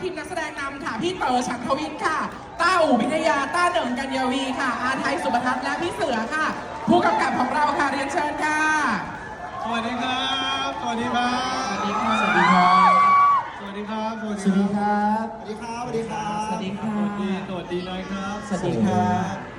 ทีมนักแสดงนำค่ะ พี่เต๋อฉันทวิทย์ค่ะ ต้าอู่พิทยา ต้าเหนิงกัญญาวีค่ะ อาไทยสุปทัศน์และพี่เสือค่ะ ผู้กำกับของเราค่ะ เรียนเชิญค่ะ สวัสดีครับ สวัสดีครับ สวัสดีค่ะสวัสดีค่ะสวัสดีครับ สวัสดีครับ สวัสดีครับ สวัสดีครับ สวัสดีค่ะสวัสดีสวัสดีนายครับ สวัสดีค่ะ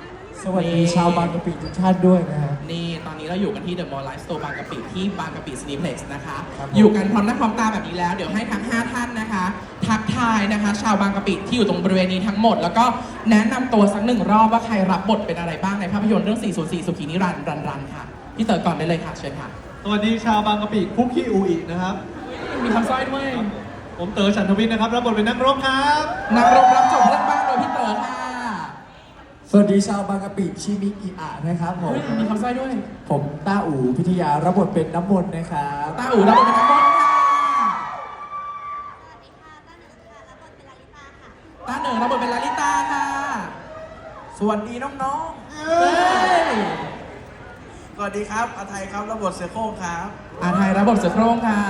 สวัสดีชาวบางกะปิทุกท่านด้วยนะฮะ นี่ตอนนี้เราอยู่กันที่เดอะมอลล์ไลฟ์สโตร์บางกะปิที่บางกะปิซีนิเพล็กซ์นะคะ ครับผม อยู่กันพร้อมหน้าพร้อมตาแบบนี้แล้ว เดี๋ยวให้ทั้ง 5 ท่านนะคะ ทักทายนะคะ ชาวบางกะปิที่อยู่ตรงบริเวณนี้ทั้งหมด แล้วก็แนะนำตัวสักหนึ่งรอบว่าใครรับบทเป็นอะไรบ้างในภาพยนตร์เรื่อง 404 สุขีนิรันดร์รันรันค่ะ พี่เต๋อก่อนได้เลยค่ะเชิญค่ะ สวัสดีชาวบางกะปิคุกกี้อูอินะครับ มีคำสร้อยด้วย ผมเต๋อฉันทวิทย์นะครับ รับบทเป็นนักรบครับ นักรบรับจบเรื่องบ้านโดยพี่เต๋อค่ะ สวัสดีชาวบางกะปิชิมิอิอะนะครับผมเฮ้ยมีคำสร้อยด้วย ผมต้าอู่พิทยารับบทเป็นน้ำมนต์นะครับตาอู่รับบทเป็นนักบอลค่ะสวัสดีค่ะต้าเหนิงค่ะรับบทเป็นลาลิตาค่ะ ตาเหนิงรับบทเป็นลาลิตาค่ะ สวัสดีน้องเฮ้ยๆสวัสดีครับอาไทยครับรับบทเสือโคร่งครับอาไทยรับบทเสือโครงค่ะ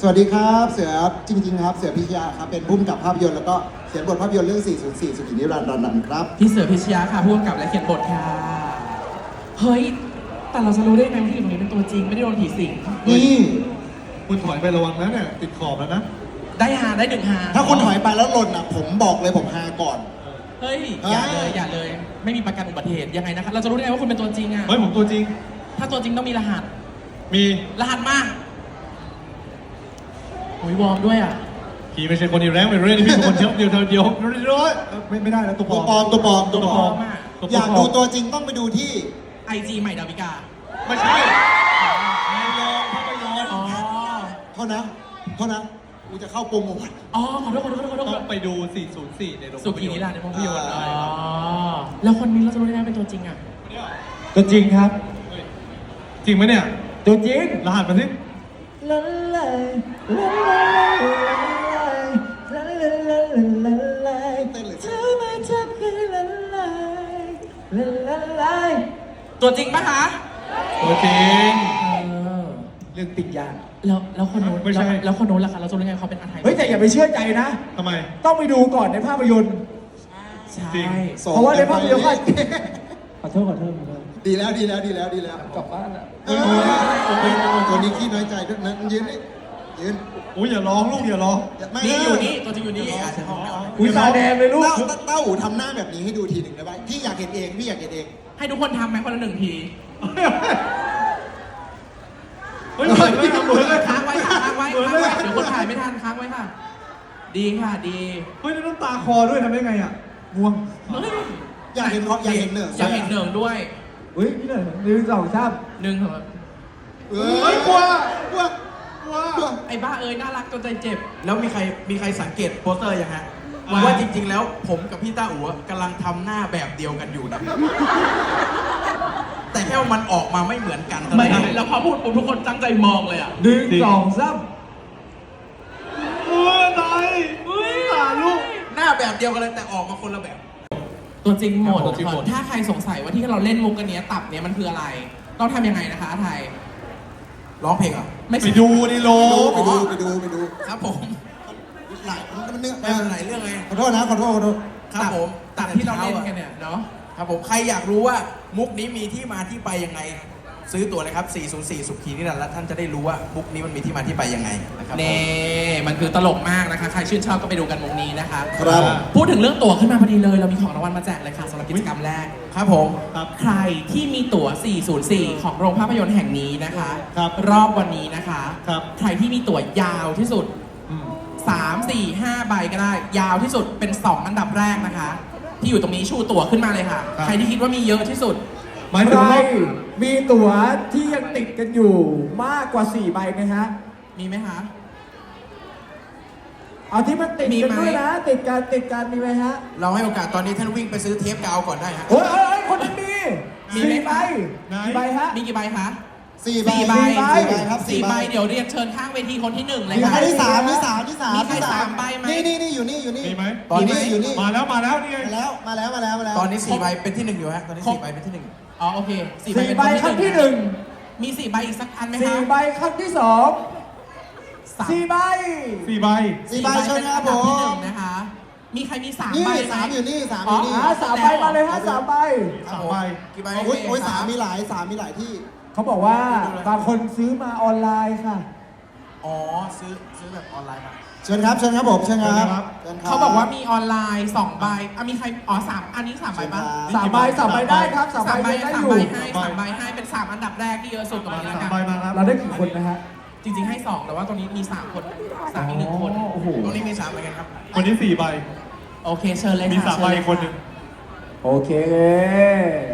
สวัสดีครับ เสือจริงๆครับ เสือพิชยาครับเป็นผู้กำกับภาพยนตร์แล้วก็เขียนบทภาพยนตร์เรื่อง 404 สุขีนิรันดร์รันดร์ครับพี่เสือพิชยาค่ะผู้กำกับและเขียนบทค่ะ เฮ้ย แต่เราจะรู้ได้ไงว่าที่อยู่ตรงนี้เป็นตัวจริง ไม่ได้โดนผีสิง นี่คุณถอยไประวังนะเนี่ยติดขอบแล้วนะ ได้หาได้หนึ่งหาถ้าคุณถอยไปแล้วหล่นอะผมบอกเลยผมฮาก่อน เฮ้ย อย่าเลยอย่าเลย ไม่มีประกันอุบัติเหตุยังไงนะคะเราจะรู้ได้ไงว่าคุณเป็นตัวจริงอะเฮ้ยผมตัวจริง ถ้าตัวจริงต้องมีรหัส มีรหัสมา โอ้ยวอร์มด้วยอะพี่ไม่ใช่คนเดียวแรงไปเรื่อยนี่พี่เป็นคนเดียวเดียวเดียวเดียวเดียวไม่ไม่ได้แล้วตัวปลตัวอมปลอมตัวปลอมตัวปลอมตัวปลอม อยากดูตัวจริงต้องไปดูที่ไอจีใหม่ดาวิกา ไม่ใช่ในโรงภาพยนตร์อ๋อ เท่านะเท่านะกูจะเข้าโปรโมท อ๋อ ขอโทษขอโทษขอโทษขอต้โทองษไปดู 404 ในโรงสุภาพขียนนิตร์รันดร์ในภาพยนตร์อ่าอ๋อ แล้วคนนี้เราจะรู้ได้ไงเป็นตัวจริงอะตัวจริงครับเฮ้ยจริงไหมเนี่ย ตัวจริง รหัสมาสิ ลัลายลัลายลัลายลัลายลัลายเธอไม่เจ็บคืลัลายลัลายตัวจริงปะคะตัวจริงเออเรื่องติดยาก แล้วแล้วคนโน้นแล้วคนโน้นล่ะคะเราจะรู้ไงเขาเป็นอะไรเฮ้ยแต่อย่าไปเชื่อใจนะ ทำไม ต้องไปดูก่อนในภาพยนตร์ ใช่เพราะว่าในภาพยนตร์ก็ ขอโทษขอโทษขอโทษดีแล้วดีแล้วดีแล้วดีแล้วกลับบ้านละเออตัวนี้ขี้น้อยใจด้วยนะยืนนี่ยืนอุ้ยอย่าร้องลูกอย่าร้องไม่นี่อยู่นี่ตัวจริงอยู่นี่อาจจะอุ้ยตาแดงเลยลูกเต้าเต้าเต้าหูทำหน้าแบบนี้ให้ดูทีหนึ่งได้ไหมพี่อยากเห็นเองพี่อยากเห็นเอง ให้ทุกคนทำไหมคนละหนึ่งทีเฮ้ยเหมือนเลยเหมือนเลยค้างไว้ค่ะค้างไว้เหมือนค้างเลไว้ยเดี๋ยวคนถ่ายไม่ทันค้างไว้ค่ะ ดีค่ะดี เฮ้ยแล้วน้ำตาคอด้วยทำได้ไงอะง่วงเฮ้ย อยากเห็นเขาอยากเห็นเหนืออยากเห็นเหนิงด้วยอุ้ยพี่หนึ่งหนึ่งสองสามหนึ่งเถอะเอเฮ้ยกลัวกลัวกลัวกลัวไอ้บ้าเอ้ยน่ารักจนใจเจ็บ แล้วมีใครมีใครสังเกตโปสเตอร์ยังฮะว่าว่าจริง ๆ แล้วผมกับพี่ต้าอู๋กำลังทำหน้าแบบเดียวกันอยู่นะแต่แค่ว่ามันออกมาไม่เหมือนกันเท่าไม่นั้นเองแล้วพอพูดปุ๊บทุกคนตั้งใจมองเลยอะหนึ่งสองสามเออตายเฮ้ยตาลูกหน้าแบบเดียวกันเลยแต่ออกมาคนละแบบ ตัวจริงหมดตัวจริงหมด ถ้าใครสงสัยว่าที่เราเล่นมุกกันเนี้ยตับเนี้ยมันคืออะไร ต้องทำยังไงนะคะอาไทย ร้องเพลงเหรอไม่ไปใช่ ดูในโรไปงดูไปดูไปดูครับผมหลายมันเนื้อไม่เป็นไรเรื่องไงขอโทษนะขอโทษขอโทษ ครับผมตับที่เราเล่นกันเนี่ยเนาะ ครับผมใครอยากรู้ว่ามุกนี้มีที่มาที่ไปยังไง ซื้อตั๋วเลยครับ 404 สุขีนี่แหละแล้วท่านจะได้รู้ว่ามุกนี้มันมีที่มาที่ไปยังไงนะครับผมเน่มันคือตลกมากนะคะ ใครชื่นชอบก็ไปดูกันมุกนี้นะคะครับ พูดถึงเรื่องตั๋วขึ้นมาพอดีเลย เรามีของรางวัลมาแจกเลยค่ะสำหรับกิจกรรมแรก ครับผม ครับ ใครที่มีตั๋ว 404 ของโรงภาพยนตร์แห่งนี้นะคะครับรอบวันนี้นะคะ ครับ ใครที่มีตั๋วยาวที่สุด อืม 3 4 5 ใบก็ได้ ยาวที่สุดเป็น 2 อันดับแรกนะคะ ที่อยู่ตรงนี้ชูตั๋วขึ้นมาเลยค่ะ ครับ ใครที่คิดว่ามีเยอะที่สุด หมายใคถึรงว่ามีตั๋วที่ยังติดกันอยู่มากกว่า 4 ใบไหมฮะ มีไหมคะ เอาที่มันติดมีกันไหมด้วยนะ ติดกันติดกันมีไหมฮะเราให้โอกาสตอนนี้ท่านวิ่งไปซื้อเทปกาวก่อนได้ฮะเฮ้ยเฮ้ยเฮ้ยคนนั้นมีมีไหม สี่ใบไหน กี่ใบฮะ มีกี่ใบคะสี่ใบสี่ใบสี่ใบครับสี่ใบเดี๋ยวเรียนเชิญข้างเวทีคนที่หนึ่งเลยมีค่ะใครที่สามที่สามที่สามมีใครที่สามใบไหม นี่นี่นี่อยู่นี่อยู่นี่มีไหม ตอนนี้มีไหมอยู่นี่มาแล้วมาแล้วนี่ไง มาแล้วมาแล้วมาแล้วมาแล้ว ตอนนี้สี่ใบเป็นที่หนึ่งอยู่ฮะ ตอนนี้ครบสี่ใบเป็นที่หนึ่งอ๋ อโอเคสี่สี่เป็นใบครั้งที่หนึ่งมีสี่ใบอีกสักอันไหมสี่คะใบครั้งที่สองสามสี่ใบสี่ใบสี่ใบเชิญครับผเป็นอันดัที่หนึ่มงนะคะ มีใครมีสามนี่ใบไหสามอยู่นี่สามอยู่นี่อ่าสามใบมาเลยฮะสามใบสามใบกี่ใบโอ้ยโอ้ยสามมีหลายสามมีหลายที่ เขาบอกว่าบางคนซื้อมาออนไลน์ค่ะ อ๋อซื้อซื้อแบบออนไลน์มาเชิญครับเชิญครับผมเชิญครับเชิญครับชิญเขาบอกว่ามีออนไลน์สองใบอะมีใครอ๋อสามอันนี้สามใบปะสามใบสามใบได้ครับสามสามใบใบได้สามอยู่ใบให้สามใบให้เป็นสามอันดับแรกที่เยอะสุดตรงนี้แล้วสามกันใบมาครับเราได้กี่คนนะฮะจริงๆให้สองแต่ว่าตรงนี้มีสามคนสามอีกหนึ่งคนอ๋อโอ้โหตรงนี้มีสามเหมือนกันครับ คนนี้สี่ใบ โอเคเชิญเลยมีค่ะสามใบเชิญเลยคนหนึ่งโอเค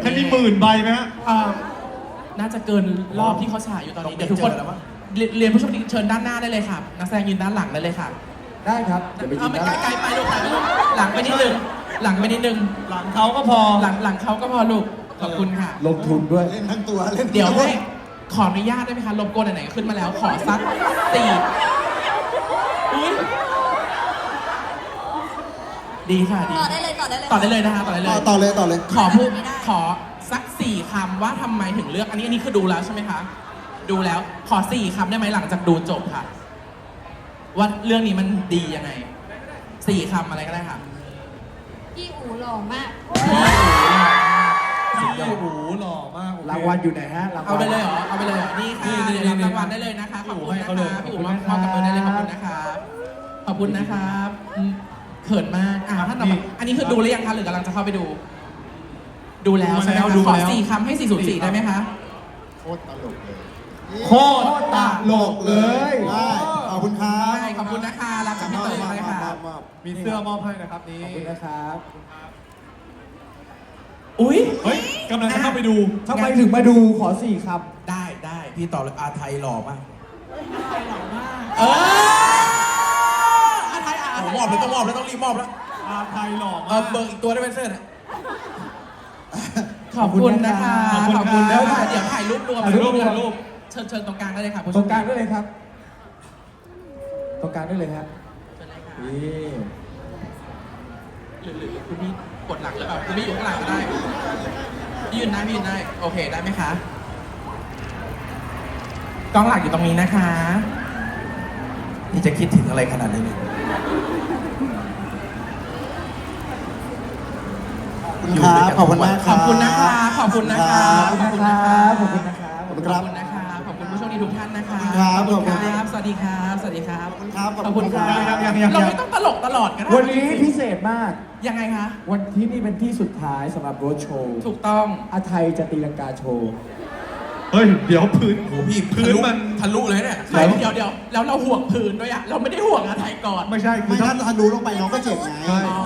แค่มีหมื่นใบไหมฮะเอ่อน่าจะเกินรอบที่เขาฉายอยู่ตอนนี้ต้องเดี๋ยวทุกคนเจอแล้วมั้ง เรียนเรียนผู้โชมดีเชิญด้านหน้าได้เลยค่ะ นักแสดงยืนด้านหลังได้เลยค่ะ ได้ครับเดี๋ยวไปเอายิงไม่ได้ไกลๆไปลูกหลังหลังไปนิดนึงหลังไปนิดนึงหลังเขาก็พอหลังหลังเขาก็พอลูกขอบคุณค่ะ ลงทุนด้วย เล่นทั้งตัวเล่นทั้งเดี๋ยวตัให้ขออนุญาตได้ไหมคะรบกวนไหนๆขึ้นมาแล้วขอสักสี่อุ้ยดีค่ะดีต่อได้เลยต่อได้เลย ต่อได้เลยนะคะต่อได้เลต่อยต่อเลยต่อเลย ขอพูดไม่ได้ขอสักสี่คำว่าทำไมถึงเลือก อันนี้อันนี้คือดูแล้วใช่ไหมคะ ดูแล้ว ขอสี่คำได้ไหมหลังจากดูจบค่ะ ว่าเรื่องนี้มันดียังไงสี่คำอะไรก็ได้ค่ะพี่อู๋หล่อมากสี่หูหล่อมากโอเครางวัลอยู่ไหนฮะรางวัลเอาไปเลยเหรอเอาไปเลยเหรอนี่ค่ะนี่นี่เดี๋ยวรับนี่รางวัลได้เลยนะคะขอบคุณให้นะเขาเลยคะพี่อู๋ขอบคุณมอบนะครับกับมือได้เลยขอบคุณนะครับขอบคุณนะครับอืมเขินมากอ่าท่านต่อนี่ไปอันนี้คือดูหรือยังคะหรือกำลังจะเข้าไปดู ดูแล้วดูใช่ไหมแล้วคะดูขอแล้วสี่คำให้สี่ศูนย์สี่ได้ไหมคะโคตรตลกเลย โคตรตลกเลยได้ขอบคุณครับได้ขอบคุณนะคะรับจากพี่เตยเลยค่ะมอบมีเสื้อมอบให้นะครับนี่ขอบคุณนะครับ อุ้ย เฮ้ยกำลังจะเข้าไปดู ทำไมถึงมาดูขอสี่คได้ได้พี่ตอบเลยอาไทยหล่อมากเอออาไทยอาโอ้ไทโหยมอบเลยต้องมอบแล้วต้องรีบมอบแล้วอาไทยหล่อเอมาอก เบิกอีกตัวได้เป็นเสื้อเนี่ยขอบคุณนะคะขอบคุณขอบคุณครันะบคะเดี๋ยวถ่ายรูปรวมถ่ายรูปถ่ายรูป เชิญเชิญตรงกลางได้เลยค่ะผู้ำชตรมงกลางได้เลยครับ ตรงกลางได้เลยครับเชิญเลยค่ะนี่หรือหรือคุณพี่กดหลังหรือเปล่าคุณพี่อยู่ข้างหลังก็ได้พี่ยืนได้พี่ยืนได้โอเคได้ไหมคะกล้องหลักอยู่ตรงนี้นะคะ นี่จะคิดถึงอะไรขนาดนี้เนี่ยขอบคุณครับขอบคุณมากคขรัอบบคุณนะคะ ขอบคุณนะคะ ขอบคุณนะครับขอบคุณนะครับขอบคุณครับขอบคุณนะคะขอบ คะขอบคุณครับขอบคุณครับ สวัสดีครับ สวัสดีครับขอบคุณครับขอบคุณครับยังยังยังเราไม่ต้องตลกตลอดก็ได้วันนี้พิเศษมาก ยังไงคะ วันที่นี่เป็นที่สุดท้ายสำหรับโรดโชว์ถูกต้องอาไทยจะตีลังกาโชว์ เฮ้ย เดี๋ยวพื้นโอ้โหพี่พื้ทะนลุมันทะลุเลยเนี่ยไม่เดี๋ยวเดี๋ยวแล้วเราห่วงพื้นด้วยอะเราไม่ได้ห่วงอะไรก่อน ไม่ใช่คืไม่อถ้าถ้าทะลุลงไปน้องก็เจ็บไงใช่อ๋อ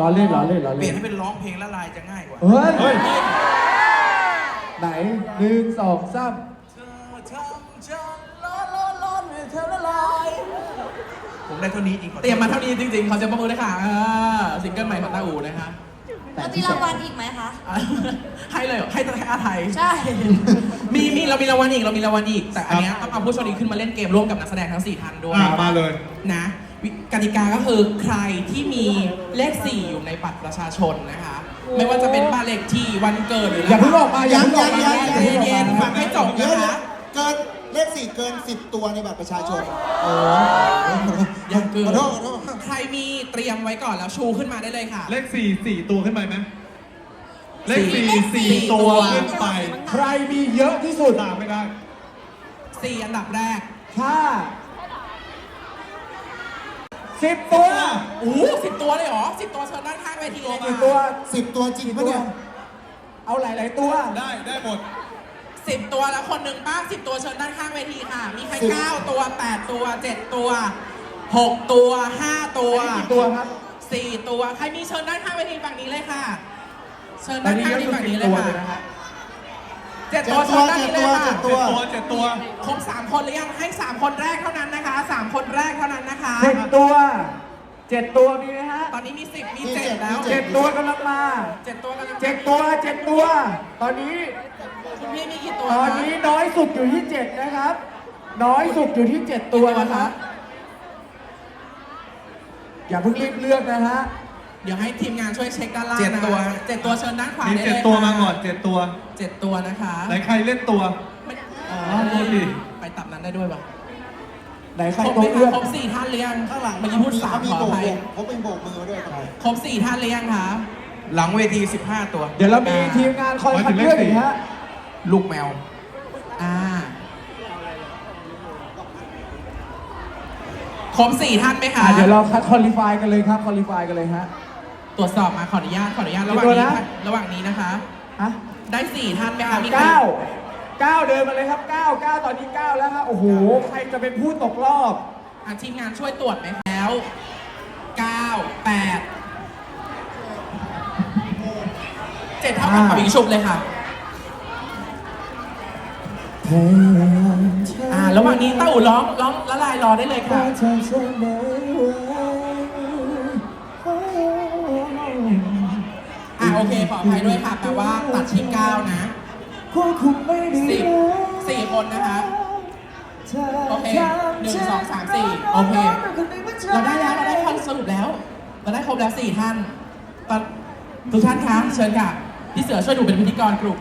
ล้อเล่นล้อเล่นล้อเปลี่เล่ยนนให้เป็นร้องเพลงละลายจะง่ายกว่า เฮ้ยเฮ้ยไหนหนึ่งสองสาม ได้เท่านี้จริงขอโทษเตรียมมาเท่านี้จริงๆขอเสียงปรบมือด้วยค่ะเออซิงเกิลใหม่ของตาอูนะคะแล้วมีรางวัลอีกไหมคะ อะให้เลยเหรอให้ให้อาไทย ใช่ มีมีเรามีรางวัลอีกเรามีรางวัลอีก แต่อันเนี้ยต้องเอาผู้โชคดีขึ้นมาเล่นเกมร่วมกับนักแสดงทั้ง4ท่านด้วยอะมาเลย นะวิกติกาก็คือใครที่มีเลข 4 อยู่ในบัตรประชาชนนะคะ ไม่ว่าจะเป็นบ้านเลขที่วันเกิดหรืออย่าเพิ่งออกมาอย่าเพิ่งออกมายังใจยังเย็นๆฟังให้จบเดี๋ยวนะคะ เกิน เลขสี่เกินสิบตัวในบัตรประชาชนยังเกิขนอโทษขอโทษใครมีเตรียมไว้ก่อนแล้วชูขึ้นมาได้เลยค่ะ เลขสี่สี่ตัวขึ้นไปไหมเลขสี่สี่สี่ตัวขึ้นไป ใครมีเยอะที่สุดตามไม่ได้4อันดับแรกถ้าสิบตัว โอ้สิบตัวเลยเหรอสิบตัวเชิญด้านข้างเวทีเลยกี่ค่ะตัว สิบตัวจริงปะเนี่ย เอาหลาย ๆ ตัว ได้ ได้หมด สิบตัวแล้วคนหนึ่งป้าสิบตัวเชิญด้านข้างเวทีค่ะ มีใครสิบ เก้าตัวแปดตัวเจ็ดตัวหกตัวห้าตัวอันนี้กี่ตัวครับ สี่ตัวใครมีเชิญด้านข้างเวทีฝั่งนี้เลยค่ะ เชิญด้านข้างเวทีฝั่งนี้เลยค่ะเจ็ดเจ็ดตัวตัเชิวญด้านเจ็ดนี้เลตัวยค่ะ เจ็ดตัว ตัวเจ็ดตัว ครบสามคนหรือยังให้สามคนแรกเท่านั้นนะคะสามคนแรกเท่านั้นนะคะเจ็ดตัว เจ็ดตัวมีไหมฮะตอนนี้มีสิบมีมีเจ็ดเจ็ดแล้วมีเจ็ดตัวกำลังมาเจ็ดตัวกันเจ็ดตัวเจ็ดตัว ตอนนี้คุณพี่มีกี่ตัวตอนคะนี้น้อยสุดอยู่ที่เจ็ดนะครับ น้อยสุดอยู่ที่เจ็ดตัวนะครับอย่าเพิ่งรีบเลือกนะฮะเดี๋ยวให้ทีมงานช่วยเช็คด้านล่างเจ็ดนะตัวคะเจ็ดตัวเชิญด้านขวามีได้เจ็ดเลยตัวค่ะมาก่อนเจ็ดตัวเจ็ดตัวนะคะไหนใครเล่นตัวไม่อ๋อโทษทีไปตับนั้นได้ด้วยปะ ไหนใครครบโต๊ะไหมเอื้อคะมครบสี่ท่านหรือยังข้างหลังเมื่อกี้พูดสามเขามีขอโบอกภัยมือเขาเป็นโบกมือด้วยครับครบสี่ท่านหรือยังคะหลังเวที 15 ตัวเดี๋ยวเรามีทีมงานคอยคัดเลือกอีกฮะ ลูกแมว อ่าครบสี่ท่านไหมคะอะเดี๋ยวเราคัดคอลิฟายกันเลยครับคอลิฟายกันเลยฮะ ตรวจสอบมาขออนุญาตขออนุญาตระหว่างกี่ตัวนี้นะค่ะระหว่างนี้นะคะ ฮะ ได้สี่ท่านไหมคะมีใครเก้าเก้าเดินมาเลยครับเก้าเก้าตอนนี้เก้าแล้วฮะโอ้โหใครจะเป็นผู้ตกรอบ อะทีมงานช่วยตรวจไหมแล้วเก้าแปดเจ็ดเท่ากับอ่าปาบิงชุบเลยค่ะ อ่า ระหว่างนี้เต้าอู่ร้องร้องละลายรอได้เลยค่ะ อ่าโอเคขออภัยด้วยค่ะ แต่ว่าตัดที่เก้านะ ควบคุมไม่ดีสิบสี่คนนะคะ โอเคหนึ่งสองสามสี่โอเค เราได้แล้ว เราได้ครบสรุปแล้ว เราได้ครบแล้วสี่ท่านตอนทุกท่านคะ เชิญค่ะ พี่เสือช่วยดูเป็นพิธีกรกลุ่ม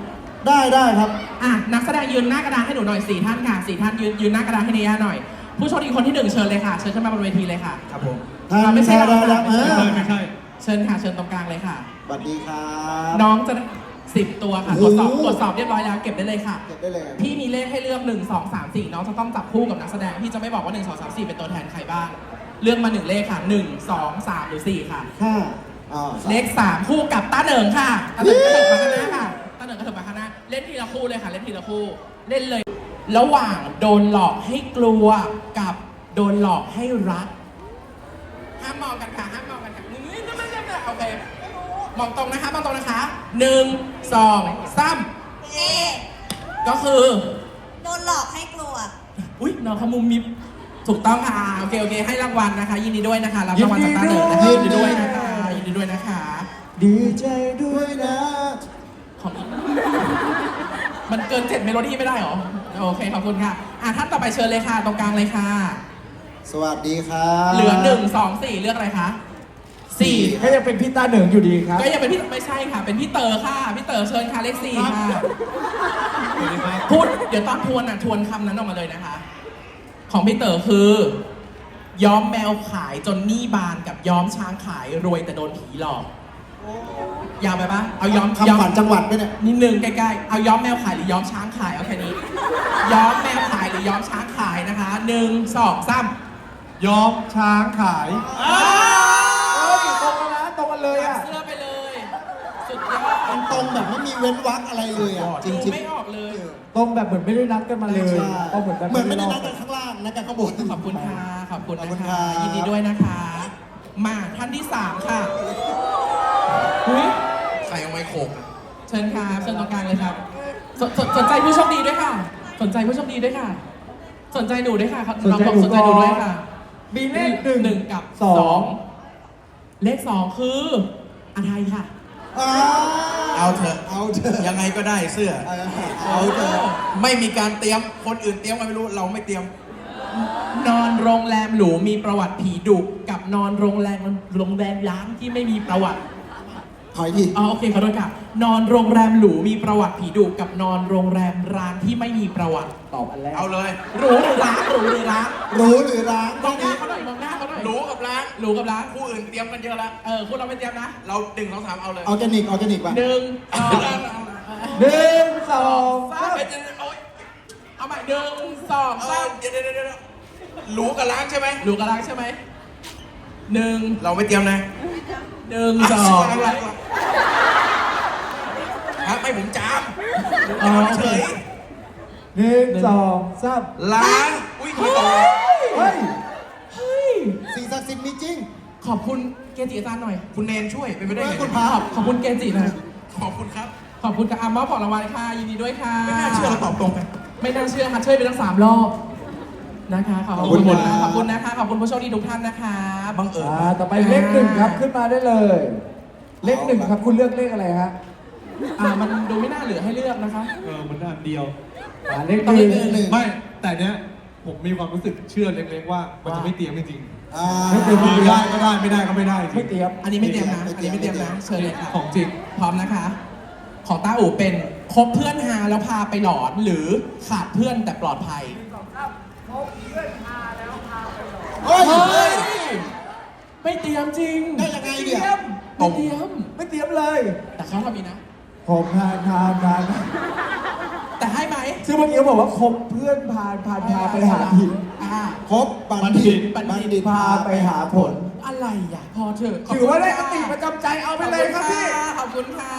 ได้ได้ครับ อะ นักแสดงยืนหน้ากระดานให้หนูหน่อยสี่ท่านค่ะสี่ท่านยืนยืนหน้ากระดานให้เนย่าหน่อย ผู้โชคดีคนที่หนึ่งเชิญเลยค่ะ เชิญขึ้นมาบนเวทีเลยค่ะ ครับผมอะไม่ใช่เราได้ได้ค่ะได้ไม่ใช่ไม่ใช่ เชิญค่ะ เชิญตรงกลางเลยค่ะสวัสดีครับ น้องจะ สิบตัวค่ะตโอ้รวจโหสอบตรวจสอบเรียบร้อยแล้วเก็บได้เลยค่ะ เก็บได้เลยพี่มีเลขให้เลือก1 2 3 4น้องจะต้องจับคู่กับนักแสดงพี่จะไม่บอกว่า1 2 3 4เป็นตัวแทนใครบ้าง เลือกมา1เลขค่ะ1 2 3หรือ4ค่ะ ห้าอ่าสามเลข3คู่กับต้าเหนิงค่ะต้าเหนิงกระเถิบมาข้างหน้าค่ะต้าเหนิงกระเถิบมาข้างหน้าเล่นทีละคู่เลยค่ะ เล่นทีละคู่เล่นเลย ระหว่างโดนหลอกให้กลัวกับโดนหลอกให้รักห้ามมองกันค่ะห้ามมองกันค่ะนี่นี่นี่นี่โอเค มองตรงนะคะมองตรงนะคะหนึ่งสองสามเอก็คือ โดนหลอกให้กลัว อุ้ยน้องเขามุมมิบถูกต้องค่ะอ่าโอเคโอเค ให้รางวัลนะคะ ยินดีด้วยนะคะรับรางวัลจากตาเหนิงนะคะยิยินนดีดีด้ด้ววยยนะคะยินดีด้วยนะคะ ดีใจด้ด้ววยยนะของอีกมันเกินเจ็ดเมโลดี้ไม่ได้เหรอ โอเค ขอบคุณค่ะ อะท่านต่อไปเชิญเลยค่ะ ตรงกลางเลยค่ะ สวัสดีครับ เหลือหนึ่งสองสี่เลือกอะไรคะ สี่ก็ยังเป็นพี่ต้าเหนิงอยู่ดีครับ ก็ยังเป็นพี่ไม่ใช่ค่ะ เป็นพี่เต๋อค่ะ พี่เต๋อเชิญค่ะเลขสี่ค่ะสวัสดีครับพูดเดี๋ยวตอนทวนอะทวนคำนั้นออกมาเลยนะคะ ของพี่เต๋อคือ ย้อมแมวขายจนหนี้บานกับย้อมช้างขายรวยแต่โดนผีหลอกยาวไปปะเอาย้อมย้อคำมขวัญจังหวัดไหมเนี่ยนิดนึงใกล้ๆ เอาย้อมแมวขายหรือย้อมช้างขายเอาแค่นี้ ย้อมแมวขายหรือย้อมช้างขายนะคะหนึ่งสองสามย้อมช้างขาย อ้า เฮ้ยตรงกั นนะตรงกันเลยอะ เสื้อไปเลย สุดยอมันดตรงแบบไม่มีเว้นวรรคอะไรเลยอะจดูริงไม่ออกเลย ตรงแบบเหมือนไม่ได้นัดกันมาๆเลยใช่ก็เหมือนแบบเหมือนไม่ได้รนัอดกันข้างล่างนัดกันข้างบน ขอบคุณค่ะขอบคุณขอบนะคุณคะครับยินดีด้วยนะคะ มาท่านที่สามค่ะอุ้ยใครเอาไม้โขกเชิญค่ะเชิญตรงกลางเลยครับสนสนสนใจผู้โชคดีด้วยค่ะ สนใจผู้โชคดีด้วยค่ะ สนใจหนูด้วยค่ะครับสนใจน้องบอกหนูสนใจหนูก่อนด้วยค่ะ มีเลขหนึ่งหนึ่งกับสอง เลขสองคืออะไรค่ะ อ่าเอาเถอะ เอาเถอะยังไงก็ได้เสื้อ เออเอาเถอะไม่มีการเตรียม คนอื่นเตรียมกันไม่รู้ เราไม่เตรียม นอนโรงแรมหรูมีประวัติผีดุกับนอนโรงแรมโรงแรมล้างที่ไม่มีประวัติ ถอยทีอ๋อโอเคขอโทษค่ะ นอนโรงแรมหรูมีประวัติผีดุกับนอนโรงแรมร้างที่ไม่มีประวัติตอบอันแรกเอาเลย หรูหรือร้างหรูหรือร้างรู้หรือร้างมองหน้าเขาหน่อยมองหน้าเขาหน่อยรู้กับร้านหรูกับร้างผู้อื่นเตรียมกันเยอะแล้ว เออคุณเราไปเตรียมนะเราดึงสองสามเอาเลยออร์แกนิกออร์แกนิกป่ะหนึ่งสองหนึ่งสองสาสามมเอ้ยเดี๋ยวๆโอ๊ยเอาใหม่หนึ่งสองเอาสามเดี๋ยวเดี๋ยวเดี๋ยวเดี๋ยวรู้กับร้านใช่ไหมหรูกับร้างใช่ไหม หนึ่งเราไม่เตรียมนะหนึ่งสองอะไรฮะไม่ผมจามอ๋อจามโอเฉเคยหนึ่งสองสามร้านอุ้ยทำไมตรงเฮ้ย เฮ้ย สิ่งศักดิ์สิทธิ์มีจริง ขอบคุณเกจิอาจารย์หน่อย คุณเนนช่วยเป็นไปได้ไงขอบคุณขอบขอบคุณเกจิหน่อยขอบคุณครับขอบคุณกับอามอบของรางวัลค่ะ ยินดีด้วยค่ะ ไม่น่าเชื่อเราตอบตรงกันไม่น่าเชื่อค่ะช่วยไปตั้งสามรอบ นะคะ ขอบขอบคุคุณณนะครับขอบคุณนะคะ ขอบคุณผู้โชคดีทุกท่านนะคะ บังเอิญอ่าต่อไปเลขหนึ่งครับขึ้นมาได้เลย เลขหนึ่งครับคุณเลือกเลขอะไรฮะอ่ามันดูไม่น่าเหลือให้เลือกนะคะ เออมันอันเดียว อ่าเลขหต้องนึ่งเลขหนึ่งหนึ่งไม่แต่เนี้ยผมมีความรู้สึกเชื่อเล็กๆว่ามันจะไม่เตรียมจริงอ่าไม่เตรียมๆคือได้ก็ได้ไม่ได้ก็ไม่ได้จริไม่งเตรียมอันนี้ไม่เตรียมนะไม่อันเตรียนี้มไม่เตรียมนะเชิญเลยค่ะของจริงพร้อมนะคะ ของต้าอู๋เป็นคบเพื่อนฮาแล้วพาไปหลอนหรือขาดเพื่อนแต่ปลอดภัยพบ เพื่อนพาแล้วพาไม่เตรียมจริงได้ยังไงไม่เนี่เตยรียมไม่เตรียม ไม่เตรียมเลย แต่เขาทำอีกนะ ผมพานพานพานแต่ให้ไหมซึ่งเมื่อกี้เขาบอกว่าคบเพื่อนพานพานพาไปหาผิดอ่าพบบัณฑิตบัณฑิตบัณฑิตพาไปหาผล อะไรอะพอเถอะขบถืคุอณว่าได้คค่ะติประจำใจเอาไปเลยครับพี่ขอบคุณค่ะ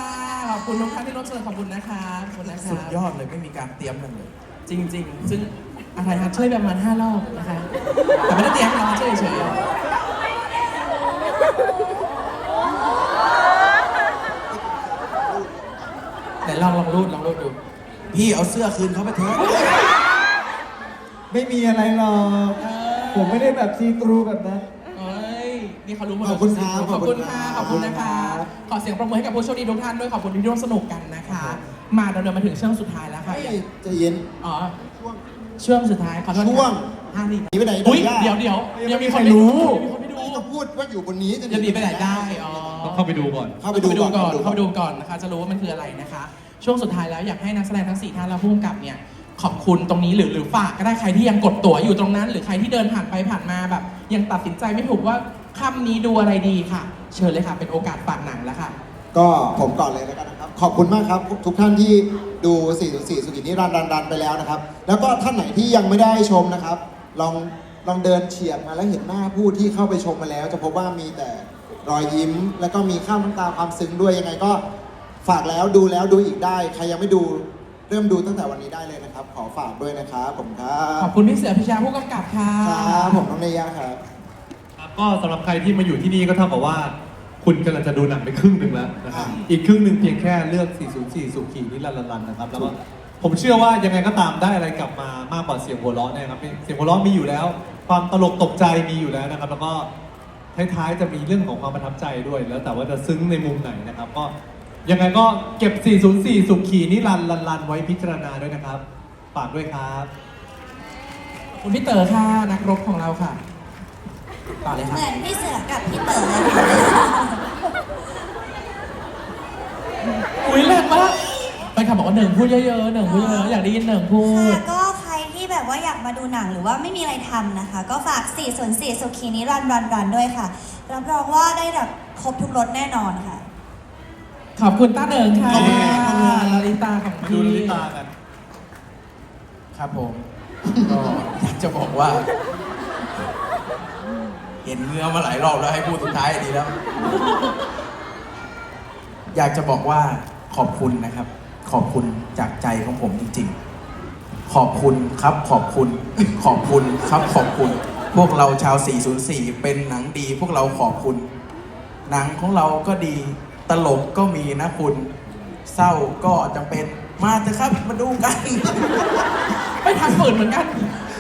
ขอบคุณทุกท่านที่ร่วมแสดงขอบคุณนะคะขอบคุณนะคะสุดยอดเลยไม่มีการเตรียมกันเลยจริง ๆ ซึ่ง อะไรคะช่วยประมาณ5รอบนะคะ แต่ไม่ได้เตรียมเราช่วยเฉยๆไหนลองลองรูดลองรูดดู พี่เอาเสื้อคืนเขาไปเถอะไม่มีอะไรหรอก ผมไม่ได้แบบซีตรูแบบนั้น เอ้ยนี่เขารู้หมดขอบคุณครับขอบคุณค่ะขขออบบคุคุณณนะครัคะบขอเสียงปรบมือให้กับผู้โชคดีทุกท่านด้วยขอบคุณที่ร่วมสนุกกันนะคะ มาดำเนินมาถึงช่วงสุดท้ายแล้วค่ะเฮ้ยใจะเย็น อ๋อ ช่วงช่วงสุดท้ายขอโทษค่ะช่วง ห้านาทีหนีไปไหนอุ้ยได้เดี๋ยวเดี๋ยวยัยังงไม่มีมีคใครนไม่รู้ดูยังมีคนไม่ดูไม่ก็พูดว่าอยู่บนนี้จะหนีไปไหนได้อ๋อ ต้องเข้าไปดูก่อน เข้าไปดูก่อนก่อนเข้าไปดูก่อนนะคะ จะรู้ว่ามันคืออะไรนะคะ ช่วงสุดท้ายแล้วอยากให้นักแสดงทั้งสี่ท่านและผู้กำกับเนี่ย ขอบคุณตรงนี้หรือหรือฝากก็ได้ใครที่ยังกดตั๋วอยู่ตรงนั้น หรือใครที่เดินผ่านไปผ่านมาแบบ ยังตัดสินใจไม่ถูกว่าค่ำนี้ดูอะไรดีค่ะ เชิญเลยค่ะ เป็นโอกาสฝากหนังแล้วค่ะ ก็ผมก่อนเลยแล้วกันนะครับ ขอบคุณมากครับ ทุกท่านที่ดู 404 สุกินี่รันรันรันไปแล้วนะครับ แล้วก็ท่านไหนที่ยังไม่ได้ชมนะครับ ลองลองเดินเฉียดมาแล้วเห็นหน้าผู้ที่เข้าไปชมมาแล้ว จะพบว่ามีแต่รอยยิ้ม แล้วก็มีข้ามน้ำตาความซึ้งด้วยยังไงก็ฝากแล้วดูแล้วดูอีกได้ ใครยังไม่ดูเริ่มดูตั้งแต่วันนี้ได้เลยนะครับ ขอฝากด้วยนะครับผมครัขบอบคุณพี่เสือพิชาผู้กำกับค่ะครับผมน้องเนยาครับ ครับก็สำหรับใครที่มาอยู่ที่นี่ก็เท่ากับว่า คุณกำลังจะดูหนังไปครึ่งหนึ่งแล้วนะครับอ่าอีกครึ่งหนึ่งเพียงแค่เลือก 404 สุขีนิรันดร์รันนะครับ แล้วก็ผมเชื่อว่ายังไงก็ตามได้อะไรกลับมามากกว่าเสียงหัวเราะแน่ครับเสียงหัวเราะมีอยู่แล้ว ความตลกตกใจมีอยู่แล้วนะครับ แล้วก็ท้ายๆจะมีเรื่องของความประทับใจด้วย แล้วแต่ว่าจะซึ้งในมุมไหนนะครับ ก็ยังไงก็เก็บ 404 สุขีนิรันดร์รันไว้พิจารณาด้วยนะครับฝากด้วยครับขอบคุณพี่เต๋อค่ะนักรบของเราค่ะ ต่อเลยเหค่ะมือนพี่เสือกับพี่เต๋อเลยค่ะอุ้ยแรงมากไปขับบอกว่าหนึ่งพูดเยอะๆหนึ่งพูดเยอะๆอยากได้ยินหนึ่งพูค่ะดก็ใครที่แบบว่าอยากมาดูหนังหรือว่าไม่มีอะไรทำนะคะ ก็ฝาก 404 สุขีนิรันดร์รันรันด้วยค่ะ รับรองว่าได้แบบครบทุกรสแน่นอนค่ะ ขอบคุณต้าเหนิงค่ะขอบคุณครับ ลาลิตาของมาพี่ดูลิตากัน ครับผม ก็อยากจะบอกว่า เห็นเงื้อมาหลายรอบแล้วให้พูดสุดท้ายดีแล้ว อยากจะบอกว่าขอบคุณนะครับ ขอบคุณจากใจของผมจริง ๆ ขอบคุณครับขอบคุณ ขอบคุณครับขอบคุณ พวกเราชาว 404 เป็นหนังดีพวกเราขอบคุณ หนังของเราก็ดีตลกก็มีนะคุณ เศร้าก็จำเป็นมาเถอะครับมาดูกันไม่ทันฝืนเหมือนกัน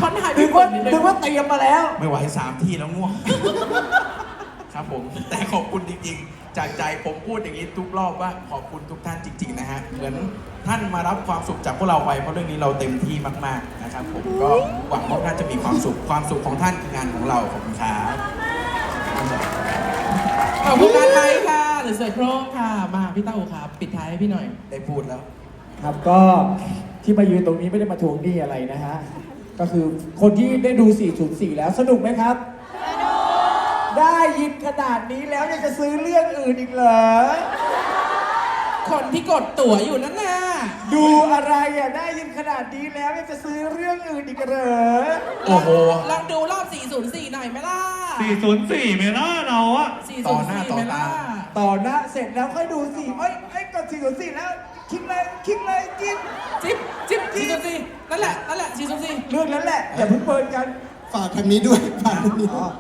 พราะนายนึไม่กฝืว่านนิดนึนึกงว่าเตรียมมาแล้ว ไม่ไหวสามที่แล้วง่วง ครับผม แต่ขอบคุณจริงๆ จากใจผมพูดอย่างนี้ทุกรอบว่าขอบคุณทุกท่านจริง ๆ นะฮะ เหมือนท่านมารับความสุขจากพวกเราไปเพราะเรื่องนี้เราเต็มที่มากๆนะครับ ผมก็หวังว่าท่านจะมีความสุขความสุขของท่านคืองานของเราขอบคุณครับขอบคุณการไทยค่ะหรือเสือโครงค่ะมาพี่เต้าครับปิดท้ายให้พี่หน่อย ได้พูดแล้ว ครับก็ที่มายืนตรงนี้ไม่ได้มาทวงหนี้อะไรนะฮะ ก็คือคนที่ได้ดู404แล้วสนุกไหมครับ ได้ยินขนาดนี้แล้วยังจะซื้อเรื่องอื่นอีกเหรอ คนที่กดตั๋วอยู่นั่นน่ะ ดูอะไรอะได้ยินขนาดนี้แล้วยังจะซื้อเรื่องอื่นอีกเหรอ โอ้โห ลองดูรอบ 404 หน่อยไหมล่ะ 404เมล่าเราอะ ต่อหน้า404ต่อไหมตาล่ะ ต่อหน้าเสร็จแล้วค่อยดูสิเอ้ยเอ้ยกด404แล้ว คลิกเลยคลิกเลยจิ๊บจิ๊บจิ๊บ404นั่นแหละนั่นแหละ404เรื่องนั้นแหละอย่าเพิ่งเปิดกันฝากทางนี้ด้วยฝากทางนี้ด้วย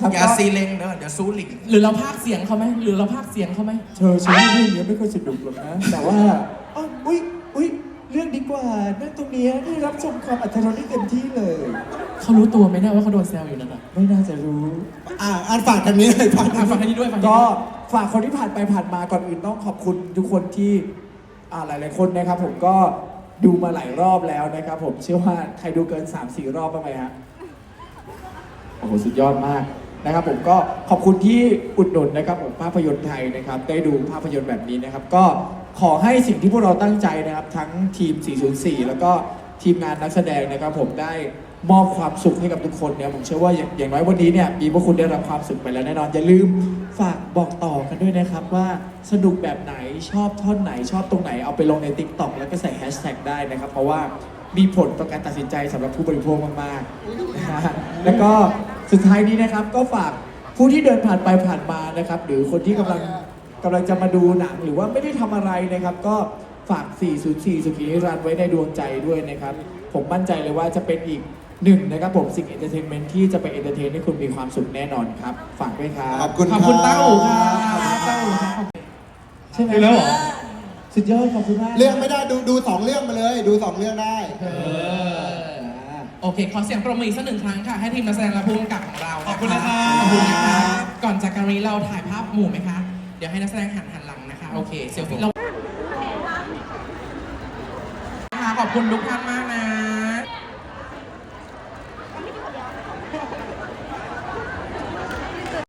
ครับอย่าซีเลงเด้อเดี๋ยวซูลิงหรือเราพากย์เสียงเขาไหมหรือเราพากย์เสียงเขาไหมเธอชีวิตเรื่องนี้ไม่ค่อยสนุกหรอกนะ แต่ว่าอ๋ออุ้ยอุ้ยเรื่องดีกว่านั่งตรงเนี้ยได้รับชมความอัธรสได้เต็มที่เลย เขารู้ตัวไหมเนี่ยว่าเขาโดนแซวอยู่นั่นน่ะไม่น่าจะรู้ อ่าอ่านฝากทางนี้เลยฝากอะทางฟังนี้อันนี้ด้วยฟังอันนี้ก็ด้วยฝากคนที่ผ่านไปผ่านมาก่อนอื่นต้องขอบคุณทุกคนที่ อ่าหลายๆคนนะครับผมก็ดูมาหลายรอบแล้วนะครับผมเชื่อว่าใครดูเกิน 3-4 รอบบ้างไหมฮะโอ้โหสุดยอดมากนะครับผมก็ขอบคุณที่อุดหนุนนะครับผมภาพยนตร์ไทยนะครับได้ดูภาพยนตร์แบบนี้นะครับ ก็ขอให้สิ่งที่พวกเราตั้งใจนะครับ ทั้งทีม 404 แล้วก็ทีมงานนักแสดงนะครับผมได้ มอบความสุขให้กับทุกคนเนี่ยผมเชื่อว่าอย่างอย่างน้อยวันนี้เนี่ยมีพวกคุณได้รับความสุขไปแล้วแน่นอน อย่าลืมฝากบอกต่อกันด้วยนะครับว่าสนุกแบบไหนชอบท่อนไหนชอบตรงไหนเอาไปลงใน t ิ k t o k แล้วก็ใส่แฮชแท็กได้นะครับ เพราะว่ามีผลต่อการตัดสินใจสำหรับผู้บริโภคมากๆนะฮะแล้วก็สุดท้ายนี้นะครับก็ฝากผู้ที่เดินผ่านไปผ่านมานะครับ หรือคนที่กำลังกำลังจะมาดูหนังหรือว่าไม่ได้ทำอะไรนะครับ ก็ฝาก 404 สุขีนิรันดร์ไว้ในดวงใจด้วยนะครับ ผมมั่นใจเลยว่าจะเป็นอีก หนึ่งนะครับผมสิ่งเอนเตอร์เทนเมนต์ที่จะไปเอนเตอร์เทนให้คุณมีความสุขแน่นอนครับ ฝากด้วยครัขบอบคุณขอบคุณรัต้าอู่ค่ะต้าอู่ค่ะขอบคุณใช่ไหมดูแล้วเหรอสุดยอดขอบคุณมากเรื่องไม่ได้ดูดูสองเรื่องมาเลย ดูสองเรื่องได้เออโอเค ขอเสียงปรบมืออีกสักหนึ่งครั้งค่ะ ให้ทีมนักแสดงและผู้กำกับของเราขอบคุณนะครับขอบคุณนะคะก่อนจากการนี้เราถ่ายภาพหมู่ไหมคะ เดี๋ยวให้นักแสดงหันหันหลังนะคะ โอเคเซลฟี่เราค่ะขอบคุณทุกท่านมากนะ